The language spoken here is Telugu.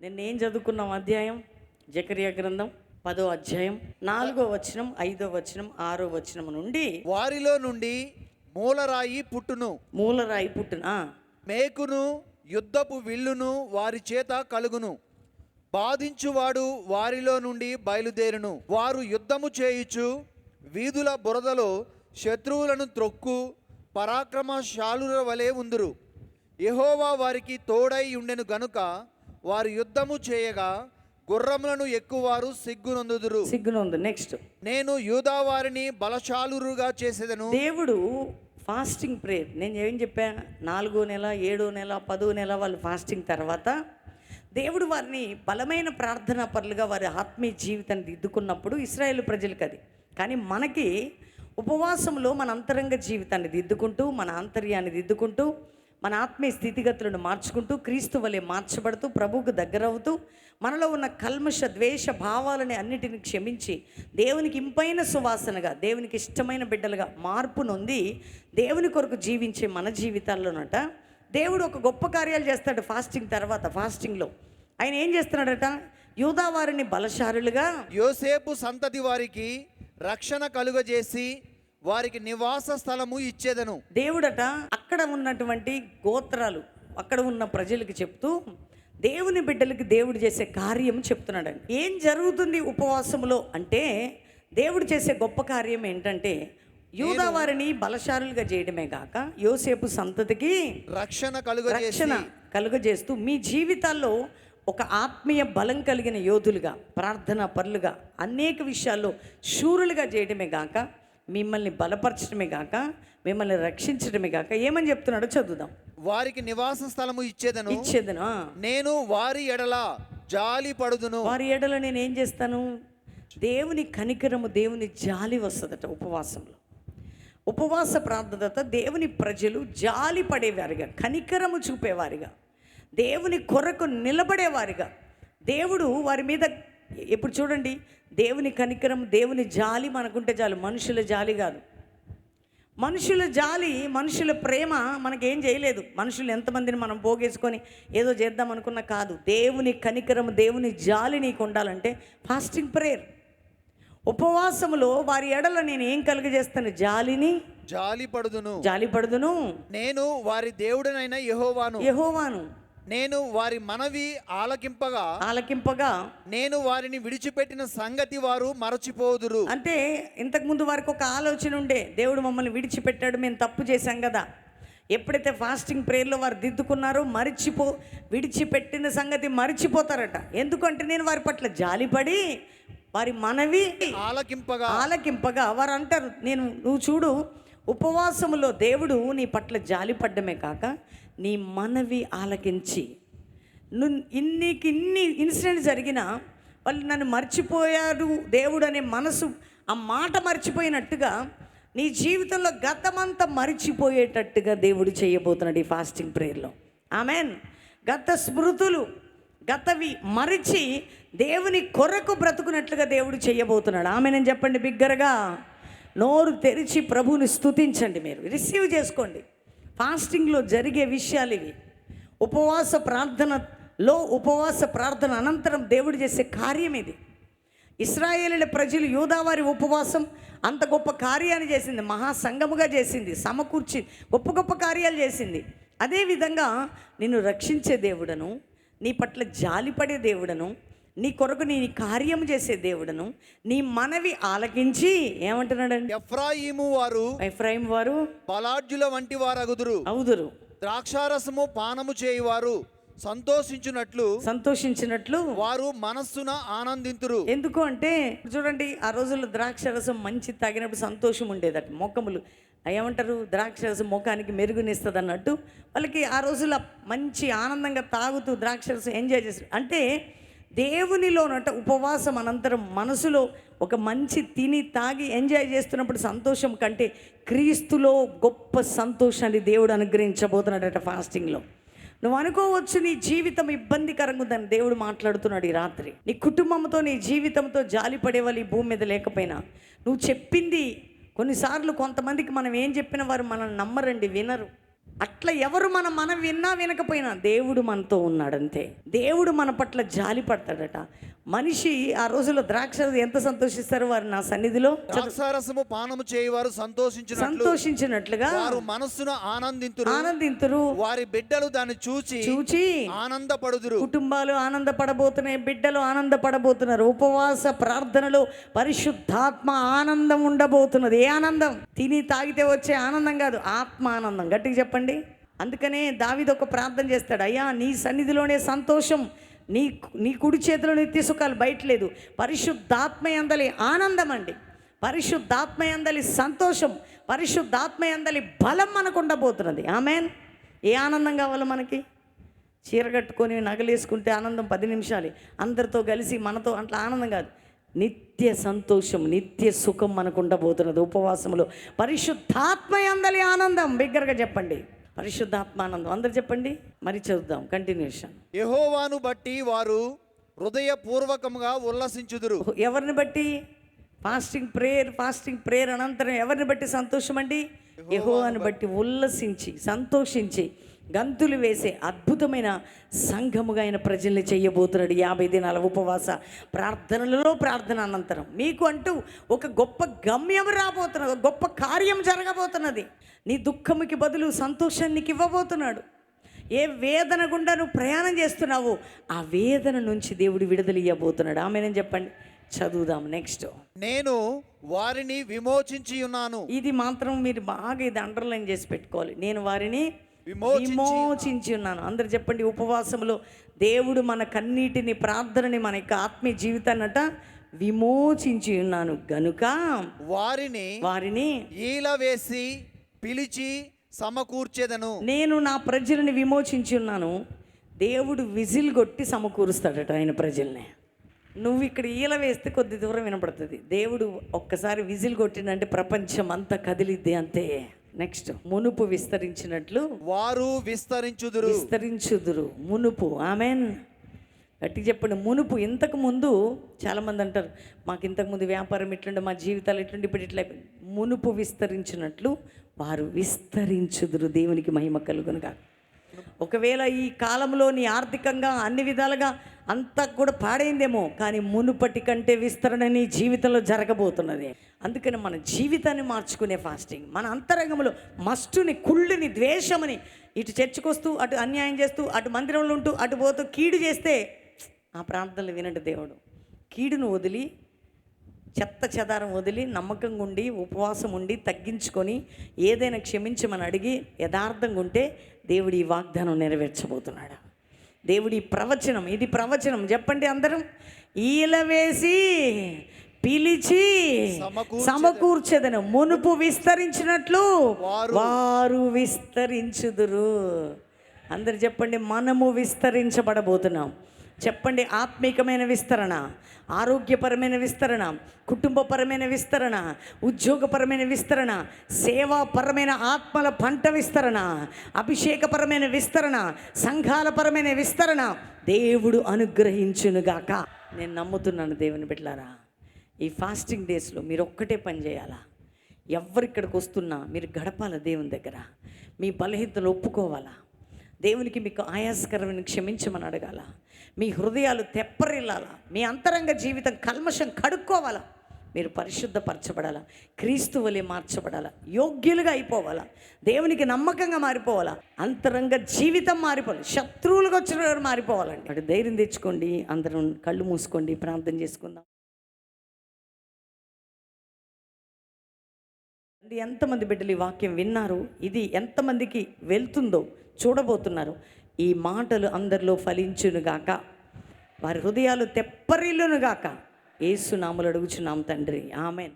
నిన్న ఏం చదువుకున్నాం అధ్యాయం? జకరియా గ్రంథం పదో అధ్యాయం నాలుగో వచనం ఐదో వచనం ఆరో వచనం నుండి వారిలో నుండి మూలరాయి పుట్టును. మూలరాయి పుట్టిన మేకును యుద్ధపు విల్లును వారి చేత కలుగును. బాధించువాడు వారిలో నుండి బయలుదేరును. వారు యుద్ధము చేయుచు వీధుల బురదలో శత్రువులను త్రొక్కు పరాక్రమశాలుల వలె ఉందురు. యెహోవా వారికి తోడై ఉండెను గనుక వారు యుద్ధము చేయగా గుర్రములను ఎక్కువారు సిగ్గునందుదురు. సిగ్గునుంది. నెక్స్ట్ నేను యూదా వారిని బలశాలురుగా చేసేదను. దేవుడు ఫాస్టింగ్ ప్రేయర్ నేను ఏం చెప్పా? నాలుగో నెల ఏడో నెల పదో నెల వాళ్ళు ఫాస్టింగ్ తర్వాత దేవుడు వారిని బలమైన ప్రార్థనా పరులుగా వారి ఆత్మీయ జీవితాన్ని దిద్దుకున్నప్పుడు ఇస్రాయేల్ ప్రజలకు అది. కానీ మనకి ఉపవాసంలో మన అంతరంగ జీవితాన్ని దిద్దుకుంటూ మన ఆంతర్యాన్ని దిద్దుకుంటూ మన ఆత్మీయ స్థితిగతులను మార్చుకుంటూ క్రీస్తు వలె మార్చబడుతూ ప్రభువుకు దగ్గరవుతూ మనలో ఉన్న కల్మష ద్వేష భావాలని అన్నిటిని క్షమించి దేవునికి ఇంపైన సువాసనగా దేవునికి ఇష్టమైన బిడ్డలుగా మార్పు నొంది దేవుని కొరకు జీవించే మన జీవితాల్లోనట దేవుడు ఒక గొప్ప కార్యాలు చేస్తాడు ఫాస్టింగ్ తర్వాత ఫాస్టింగ్లో. ఆయన ఏం చేస్తున్నాడట? యూదా వారిని బలశారులుగా యోసేపు సంతతి వారికి రక్షణ కలుగజేసి వారికి నివాస స్థలము ఇచ్చేదను. దేవుడట అక్కడ ఉన్నటువంటి గోత్రాలు అక్కడ ఉన్న ప్రజలకు చెప్తూ దేవుని బిడ్డలకి దేవుడు చేసే కార్యం చెప్తున్నాడండి ఏం జరుగుతుంది ఉపవాసములో అంటే దేవుడు చేసే గొప్ప కార్యం ఏంటంటే యూదా వారిని బలశారులుగా చేయడమే కాక యోసేపు సంతతికి రక్షణ కలుగజేసి రక్షణ కలుగజేస్తూ మీ జీవితాల్లో ఒక ఆత్మీయ బలం కలిగిన యోధులుగా ప్రార్థనా పరులుగా అనేక విషయాల్లో శూరులుగా చేయడమే గాక మిమ్మల్ని బలపరచడమే గాక మిమ్మల్ని రక్షించడమే గాక ఏమని చెప్తున్నాడో చదువుదాం. వారికి నివాస స్థలము ఇచ్చేదను. ఇచ్చేదనా? నేను వారి ఎడల జాలి పడుదును. వారి ఏడలో నేను ఏం చేస్తాను? దేవుని కనికరము దేవుని జాలి వస్తుందట ఉపవాసంలో. ఉపవాస ప్రార్థనత దేవుని ప్రజలు జాలి పడేవారిగా కనికరము చూపేవారిగా దేవుని కొరకు నిలబడేవారిగా. దేవుడు వారి మీద ఇప్పుడు చూడండి దేవుని కనికరం దేవుని జాలి మనకుంటే చాలు మనుషుల జాలి కాదు. మనుషుల జాలి మనుషుల ప్రేమ మనకేం చేయలేదు. మనుషులు ఎంతమందిని మనం పోగేసుకొని ఏదో చేద్దాం అనుకున్నా కాదు. దేవుని కనికరం దేవుని జాలి నీకు ఉండాలంటే ఫాస్టింగ్ ప్రేయర్ ఉపవాసములో వారి ఎడల నేను ఏం కలుగజేస్తాను? జాలిని? జాలి పడుదును. జాలి పడుదును. నేను వారి దేవుడనైన యెహోవాను. యహోవాను. నేను వారి మనవి ఆలకింపగా ఆలకింపగా నేను వారిని విడిచిపెట్టిన సంగతి వారు మరచిపోదురు. అంటే ఇంతకుముందు వారికి ఒక ఆలోచన ఉండే దేవుడు మమ్మల్ని విడిచిపెట్టాడు మేము తప్పు చేశాం కదా. ఎప్పుడైతే ఫాస్టింగ్ ప్రేయర్లో వారు దిద్దుకున్నారో మరిచిపో విడిచిపెట్టిన సంగతి మరిచిపోతారట. ఎందుకంటే నేను వారి పట్ల జాలిపడి వారి మనవి ఆలకింపగా. ఆలకింపగా వారు అంటారు నేను నువ్వు చూడు ఉపవాసములో దేవుడు నీ పట్ల జాలిపడ్డమే కాక నీ మనవి ఆలకించి. నువ్వు ఇన్నికి ఇన్ని ఇన్సిడెంట్స్ జరిగినా వాళ్ళు నన్ను మర్చిపోయారు దేవుడు అనే మనసు ఆ మాట మర్చిపోయినట్టుగా నీ జీవితంలో గతమంతా మరిచిపోయేటట్టుగా దేవుడు చేయబోతున్నాడు ఈ ఫాస్టింగ్ ప్రేయర్లో. ఆమెన్. గత స్మృతులు గతవి మరిచి దేవుని కొరకు బ్రతుకున్నట్లుగా దేవుడు చేయబోతున్నాడు. ఆమె నేను చెప్పండి బిగ్గరగా. నోరు తెరిచి ప్రభువుని స్తుతించండి మీరు. రిసీవ్ చేసుకోండి. ఫాస్టింగ్లో జరిగే విషయాలు ఇవి. ఉపవాస ప్రార్థనలో ఉపవాస ప్రార్థన అనంతరం దేవుడు చేసే కార్యం ఇది. ఇస్రాయేలీల ప్రజలు యూదావారి ఉపవాసం అంత గొప్ప కార్యాన్ని చేసింది మహాసంగముగా చేసింది సమకూర్చి గొప్ప గొప్ప కార్యాలు చేసింది. అదేవిధంగా నిన్ను రక్షించే దేవుడను నీ పట్ల జాలిపడే దేవుడను నీ కొరకు నీ కార్యం చేసే దేవుడను నీ మనవి ఆలకించి ఏమంటున్నాడండి? ఎఫ్రాయిము వారు ఎఫ్రాయిం వారు బలాఢ్యుల వంటి వారగుదురు. అవుదురు. ద్రాక్షారసము పానము చేయువారు సంతోషించున్నట్లు సంతోషించినట్లు వారు మనస్సున ఆనందింతురు. ఎందుకు అంటే చూడండి ఆ రోజుల్లో ద్రాక్ష రసం మంచి తాగినప్పుడు సంతోషం ఉండేదట మొక్కములు ఏమంటారు? ద్రాక్ష రసం ముఖానికి మెరుగునిస్తుంది అన్నట్టు వాళ్ళకి ఆ రోజుల్లో మంచి ఆనందంగా తాగుతూ ద్రాక్ష రసం ఎంజాయ్ చేస్తారు. అంటే దేవునిలోనట ఉపవాసం అనంతరం మనసులో ఒక మంచి తిని తాగి ఎంజాయ్ చేస్తున్నప్పుడు సంతోషం కంటే క్రీస్తులో గొప్ప సంతోషాన్ని దేవుడు అనుగ్రహించబోతున్నాడట ఫాస్టింగ్లో. నువ్వు అనుకోవచ్చు నీ జీవితం ఇబ్బందికరంగా ఉందని దేవుడు మాట్లాడుతున్నాడు ఈ రాత్రి. నీ కుటుంబంతో నీ జీవితంతో జాలి పడేవాళ్ళు ఈ భూమి మీద లేకపోయినా నువ్వు చెప్పింది కొన్నిసార్లు కొంతమందికి మనం ఏం చెప్పిన వారు మనల్ని నమ్మరండి వినరు. అట్లా ఎవరు మన మనం విన్నా వినకపోయినా దేవుడు మనతో ఉన్నాడంతే. దేవుడు మన పట్ల జాలి పడతాడట. మనిషి ఆ రోజుల్లో ద్రాక్ష ఎంత సంతోషిస్తారు వారు నా సన్నిధిలో? ద్రాక్షారసము పానము చేయువారు సంతోషించినట్లు. సంతోషించినట్లుగా వారు మనస్సును ఆనందింతురు. ఆనందింతురు. వారి బిడ్డలు దాన్ని చూచి చూచి ఆనందపడుదురు. కుటుంబాలు ఆనందపడబోతున్నాయి బిడ్డలు ఆనందపడబోతున్నారు ఉపవాస ప్రార్థనలో పరిశుద్ధాత్మ ఆనందం ఉండబోతున్నది. ఏ ఆనందం? తిని తాగితే వచ్చే ఆనందం కాదు ఆత్మ ఆనందం గట్టిగా చెప్పండి. అందుకనే దావిది ఒక ప్రార్థన చేస్తాడు. అయ్యా నీ సన్నిధిలోనే సంతోషం. నీ నీ కుడి చేతిలో నిత్య సుఖాలు బయట లేదు. పరిశుద్ధాత్మ అందలి ఆనందం అండి పరిశుద్ధాత్మ అందలి సంతోషం. పరిశుద్ధాత్మ అందలి బలం మనకు ఉండబోతున్నది ఆమెన్. ఏ ఆనందం కావాలి మనకి? చీర కట్టుకొని నగలేసుకుంటే ఆనందం పది నిమిషాలే. అందరితో కలిసి మనతో అట్లా ఆనందం కాదు. నిత్య సంతోషం నిత్య సుఖం మనకు ఉండబోతున్నది ఉపవాసంలో. పరిశుద్ధాత్మ అందలి ఆనందం. బిగ్గరగా చెప్పండి. పరిశుద్ధాత్మ ఆనందం అందరు చెప్పండి మరి చదువుదాం కంటిన్యూషన్ యెహోవాను బట్టి వారు హృదయపూర్వకముగా ఉల్లసించుదురు. ఎవరిని బట్టి? ఫాస్టింగ్ ప్రేయర్ ఫాస్టింగ్ ప్రేయర్ అనంతరం ఎవరిని బట్టి సంతోషం అండి యెహోవాను బట్టి ఉల్లసించి సంతోషించి. గంతులు వేసే అద్భుతమైన సంఘముగా ఆయన ప్రజల్ని చేయబోతున్నాడు యాభై దినాల ఉపవాస ప్రార్థనలలో ప్రార్థన అనంతరం. మీకు అంటూ ఒక గొప్ప గమ్యం రాబోతున్నది ఒక గొప్ప కార్యం జరగబోతున్నది. నీ దుఃఖముకి బదులు సంతోషాన్ని నీకు ఇవ్వబోతున్నాడు. ఏ వేదన గుండా నువ్వు ప్రయాణం చేస్తున్నావో ఆ వేదన నుంచి దేవుడు విడుదల ఇవ్వబోతున్నాడు ఆమెనని చెప్పండి. చదువుదాం నెక్స్ట్. నేను వారిని విమోచించి ఉన్నాను. ఇది మాత్రం మీరు బాగా ఇది అండర్లైన్ చేసి పెట్టుకోవాలి. నేను వారిని విమోచించి ఉన్నాను అందరు చెప్పండి ఉపవాసంలో దేవుడు మన కన్నీటిని ప్రార్థనని మన యొక్క ఆత్మీయ జీవితాన్నట విమోచించి ఉన్నాను గనుక వారిని వారిని ఈల వేసి పిలిచి సమకూర్చేదను. నేను నా ప్రజలని విమోచించి ఉన్నాను దేవుడు విజిల్ కొట్టి సమకూరుస్తాడట ఆయన ప్రజల్ని. నువ్వు ఇక్కడ ఈల వేస్తే కొద్ది దూరం వినపడుతుంది. దేవుడు ఒక్కసారి విజిల్ కొట్టినంటే ప్రపంచం అంతా కదిలిద్ది అంతే. నెక్స్ట్ మునుపు విస్తరించినట్లు వారు విస్తరించుదురు. విస్తరించుదురు. మునుపు. ఆమెన్. గట్టి చెప్పండి. మునుపు. ఇంతకు ముందు చాలామంది అంటారు మాకు ఇంతకు ముందు వ్యాపారం ఇట్లుండే మా జీవితాలు ఇట్లుండి ఇప్పుడు ఇట్లా అయిపోయింది." మునుపు విస్తరించినట్లు వారు విస్తరించుదురు. దేవునికి మహిమ కలుగునుగా ఒకవేళ ఈ కాలంలో నీ ఆర్థికంగా అన్ని విధాలుగా అంతా కూడా పాడైందేమో కానీ మునుపటి కంటే విస్తరణ నీ జీవితంలో జరగబోతున్నది. అందుకని మన జీవితాన్ని మార్చుకునే ఫాస్టింగ్ మన అంతరంగంలో మస్టుని కుళ్ళుని ద్వేషమని ఇటు చర్చకొస్తూ అటు అన్యాయం చేస్తూ అటు మందిరంలో ఉంటూ అటు పోతూ కీడు చేస్తే ఆ ప్రార్థనలు వినండి దేవుడు. కీడును వదిలి చెత్త చెదారం వదిలి నమ్మకంగా ఉండి ఉపవాసం ఉండి తగ్గించుకొని ఏదైనా క్షమించమని అడిగి యథార్థంగా ఉంటే దేవుడు ఈ వాగ్దానం నెరవేర్చబోతున్నాడు. దేవుడి ప్రవచనం ఇది ప్రవచనం. చెప్పండి అందరం. ఈల వేసి పిలిచి సమకూర్చెదను. మునుపు విస్తరించినట్లు వారు విస్తరించుదురు. అందరు చెప్పండి మనము విస్తరించబడబోతున్నాం. చెప్పండి ఆత్మీకమైన విస్తరణ ఆరోగ్యపరమైన విస్తరణ కుటుంబపరమైన విస్తరణ ఉద్యోగపరమైన విస్తరణ సేవాపరమైన ఆత్మల పంట విస్తరణ అభిషేకపరమైన విస్తరణ సంఘాలపరమైన విస్తరణ. దేవుడు అనుగ్రహించునుగాక. నేను నమ్ముతున్నాను దేవుని బిడ్డలారా ఈ ఫాస్టింగ్ డేస్లో మీరు ఒక్కటే పని చేయాలా? ఎవరు ఇక్కడికి వస్తున్నా మీరు గడపాల దేవుని దగ్గర? మీ బలహీనతలు ఒప్పుకోవాలా? దేవునికి మీకు ఆయాసకరమైన క్షమించమని అడగాల. మీ హృదయాలు తెప్పరిల్లాలా. మీ అంతరంగ జీవితం కల్మషం కడుక్కోవాలా. మీరు పరిశుద్ధపరచబడాలా. క్రీస్తు వలె మార్చబడాలా. యోగ్యులుగా అయిపోవాలా. దేవునికి నమ్మకంగా మారిపోవాలా. అంతరంగ జీవితం మారిపోవాలి. శత్రువులుగా వచ్చిన వారు మారిపోవాలండి. అటు ధైర్యం తెచ్చుకోండి. అందరం కళ్ళు మూసుకోండి. ప్రార్థన చేసుకుందాం. ఎంతమంది బిడ్డలు ఈ వాక్యం విన్నారు? ఇది ఎంతమందికి వెళ్తుందో చూడబోతున్నారు. ఈ మాటలు అందరిలో ఫలించునుగాక వారి హృదయాలు తెప్పరిల్లునుగాక ఏసునాములు అడుగుచున్నాం తండ్రి. ఆమెన్.